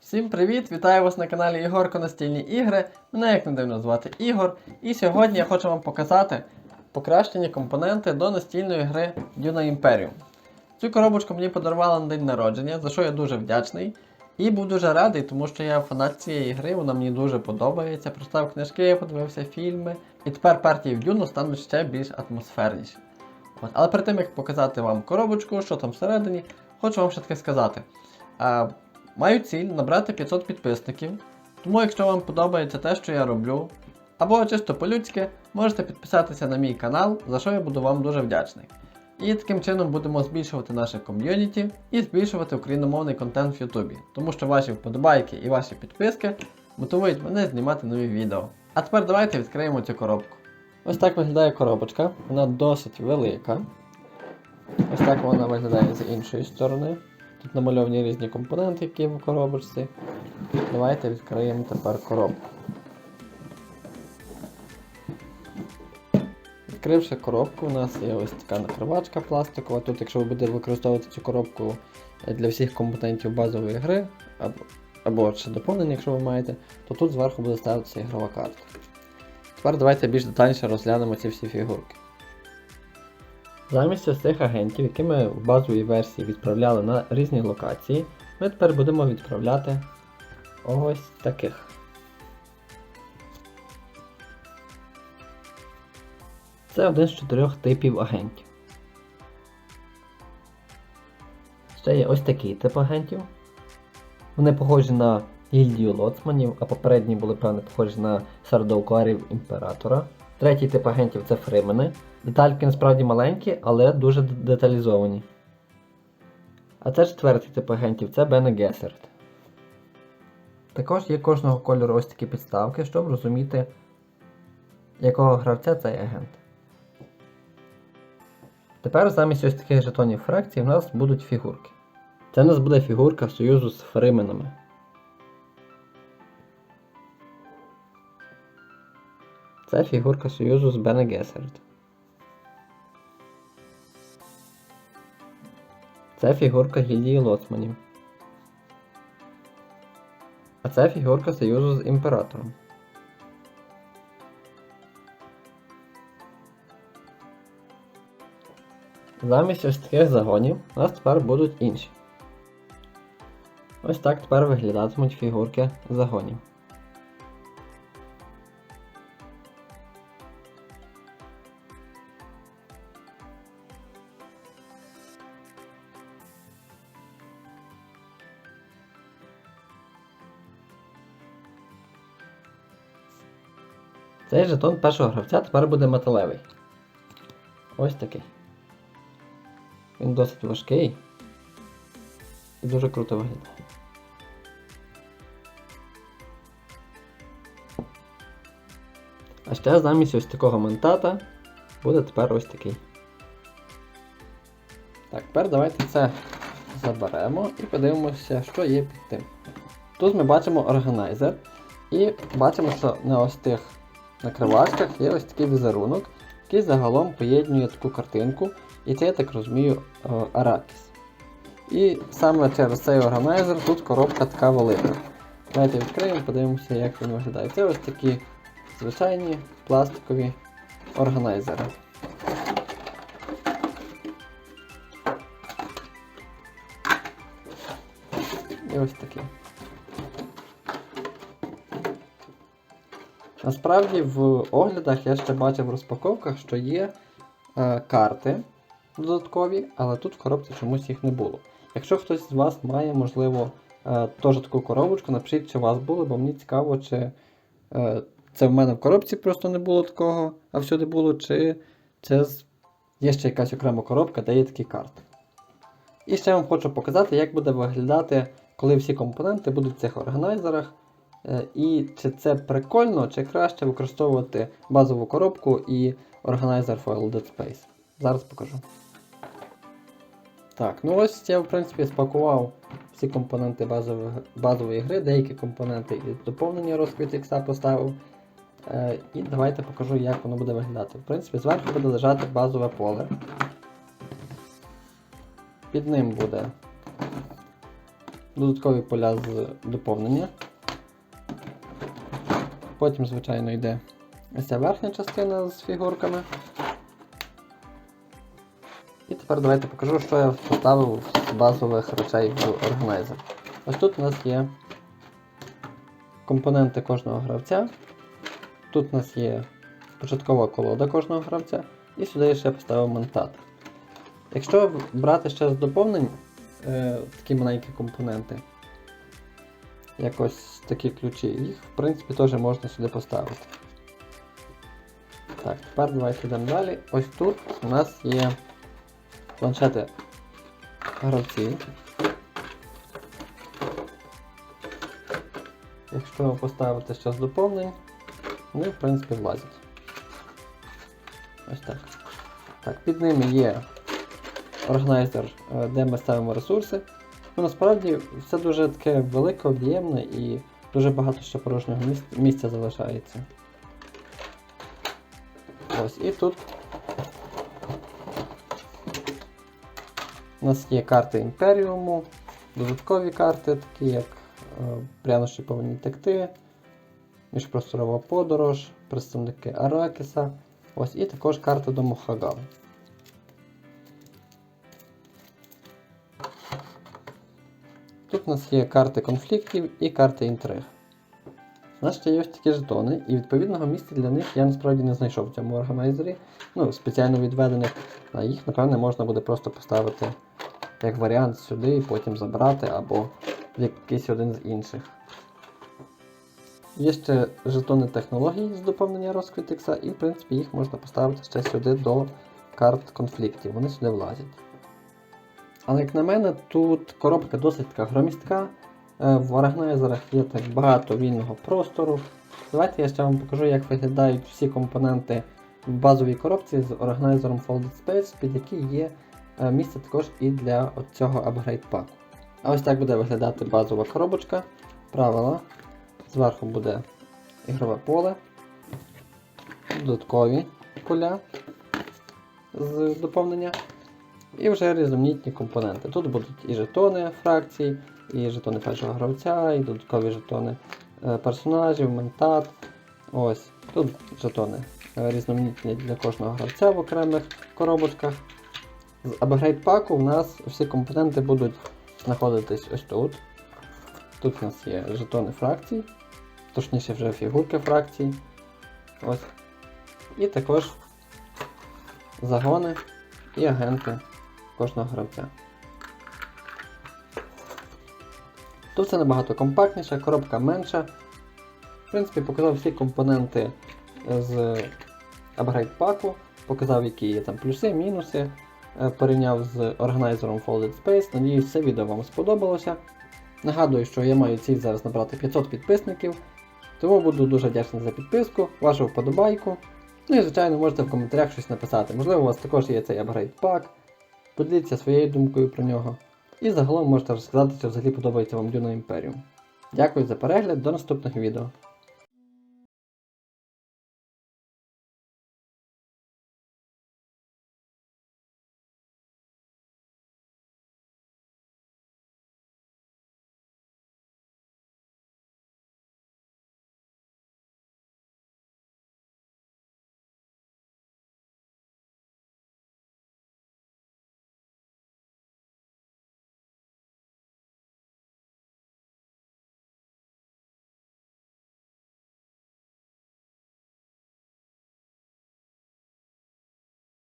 Всім привіт! Вітаю вас на каналі Ігорко Настільні ігри. Мене як не дивно звати Ігор. І сьогодні я хочу вам показати покращені компоненти до настільної гри Duna Imperium. Цю коробочку мені подарували на день народження, за що я дуже вдячний. І був дуже радий, тому що я фанат цієї гри, вона мені дуже подобається. Прочитав книжки, подивився фільми. І тепер партії в Дюну стануть ще більш атмосферніші. От. Але перед тим як показати вам коробочку, що там всередині, хочу вам ще таке сказати. Маю ціль набрати 500 підписників. Тому, якщо вам подобається те, що я роблю, або чисто по-людськи, можете підписатися на мій канал, за що я буду вам дуже вдячний. І таким чином будемо збільшувати наше ком'юніті і збільшувати україномовний контент в Ютубі, тому що ваші вподобайки і ваші підписки мотивують мене знімати нові відео. А тепер давайте відкриємо цю коробку. Ось так виглядає коробочка, вона досить велика. Ось так вона виглядає з іншої сторони. Тут намальовані різні компоненти, які в коробочці. Давайте відкриємо тепер коробку. Відкривши коробку, у нас є ось така накривачка пластикова. Тут, якщо ви будете використовувати цю коробку для всіх компонентів базової гри, або, або ще доповнення, якщо ви маєте, то тут зверху буде ставитися ігрова карта. Тепер давайте більш детальніше розглянемо ці всі фігурки. Замість цих агентів, які ми в базовій версії відправляли на різні локації, ми тепер будемо відправляти ось таких. Це один з чотирьох типів агентів. Ще є ось такий тип агентів. Вони похожі на гільдію лоцманів, а попередні були, певне, похожі на сардовкарів імператора. Третій тип агентів це фримени. Детальки насправді маленькі, але дуже деталізовані. А це четвертий тип агентів це Бене Гесерт. Також є кожного кольору ось такі підставки, щоб розуміти, якого гравця цей агент. Тепер замість ось таких жетонів фракцій в нас будуть фігурки. Це у нас буде фігурка союзу з фрименами. Це фігурка союзу з Бене Гесерт. Це фігурка гільдії лоцманів. А це фігурка союзу з імператором. Замість ось таких загонів у нас тепер будуть інші. Ось так тепер виглядатимуть фігурки загонів. Цей жетон першого гравця тепер буде металевий. Ось такий. Він досить важкий і дуже круто виглядає. А ще замість ось такого ментата буде тепер ось такий. Так, тепер давайте це заберемо і подивимося, що є під тим. Тут ми бачимо органайзер і бачимо, що на ось тих накривачках є ось такий візерунок, який загалом поєднує таку картинку, і це, я так розумію, е, Аракіс. І саме через цей органайзер тут коробка така велика. Давайте відкриємо, подивимося, як він виглядає. Це ось такі звичайні пластикові органайзери. І ось такі. Насправді в оглядах я ще бачив в розпаковках, що є е, карти додаткові, але тут в коробці чомусь їх не було. Якщо хтось з вас має, можливо, е, теж таку коробочку, напишіть, чи у вас було, бо мені цікаво, чи е, це в мене в коробці просто не було такого, а всюди було, чи це є ще якась окрема коробка, де є такі карти. І ще вам хочу показати, як буде виглядати, коли всі компоненти будуть в цих органайзерах. Е, І чи це прикольно, чи краще використовувати базову коробку і органайзер Foil Dead Space. Зараз покажу. Так, ну ось я в принципі спакував всі компоненти базової, базової гри, деякі компоненти із доповнення розквіт ікса поставив. Е, і давайте покажу, як воно буде виглядати. В принципі, зверху буде лежати базове поле. Під ним буде додаткові поля з доповнення. Потім, звичайно, йде ось ця верхня частина з фігурками. І тепер давайте покажу, що я поставив з базових речей в органайзер. Ось тут у нас є компоненти кожного гравця. Тут у нас є початкова колода кожного гравця, і сюди ще поставив ментат. Якщо брати ще з доповнень е, такі маленькі компоненти, якось такі ключі, їх в принципі теж можна сюди поставити. Так, тепер давайте йдемо далі. Ось тут у нас є планшети гравців. Якщо поставити з доповнень, вони в принципі влазять. Ось так. Так, під ними є органайзер, е, де ми ставимо ресурси. Ну, насправді все дуже таке велике, об'ємне і дуже багато ще порожнього місця, залишається. Ось і тут у нас є карти Імперіуму, додаткові карти, такі як е, прянощі повинні текти, міжпросторова подорож, представники Аракіса. Ось і також карта до Мохагава. Тут у нас є карти конфліктів і карти інтриг. У нас ще є ось такі жетони, і відповідного місця для них я насправді не знайшов в цьому органайзері. Ну, спеціально відведених. А їх, напевне, можна буде просто поставити як варіант сюди і потім забрати, або в якийсь один з інших. Є ще жетони технологій з доповнення розквітекса, і в принципі їх можна поставити ще сюди до карт конфліктів, вони сюди влазять. Але як на мене, тут коробка досить така громістка. Е, В органайзерах є так багато вільного простору. Давайте я ще вам покажу, як виглядають всі компоненти в базовій коробці з органайзером Folded Space, під який є е, місце також і для цього апгрейд паку. А ось так буде виглядати базова коробочка. Правила. Зверху буде ігрове поле, додаткові поля з доповнення. І вже різноманітні компоненти. Тут будуть і жетони фракцій, і жетони першого гравця, і додаткові жетони е, персонажів, ментат. Ось. Тут жетони е, різноманітні для кожного гравця в окремих коробочках. З апгрейд паку у нас всі компоненти будуть знаходитись ось тут. Тут у нас є жетони фракцій, точніше вже фігурки фракцій. Ось. І також загони і агенти кожного гравця. Тут все набагато компактніше, коробка менша. В принципі, показав всі компоненти з апгрейд паку, показав, які є там плюси, мінуси, е, порівняв з органайзером Folded Space. Надіюсь, це відео вам сподобалося. Нагадую, що я маю ціль зараз набрати 500 підписників, тому буду дуже вдячний за підписку, вашу вподобайку. Ну і звичайно можете в коментарях щось написати. Можливо, у вас також є цей апгрейд пак. Поділіться своєю думкою про нього. І загалом можете розказати, чи взагалі подобається вам Дюна Імперіум. Дякую за перегляд, до наступних відео.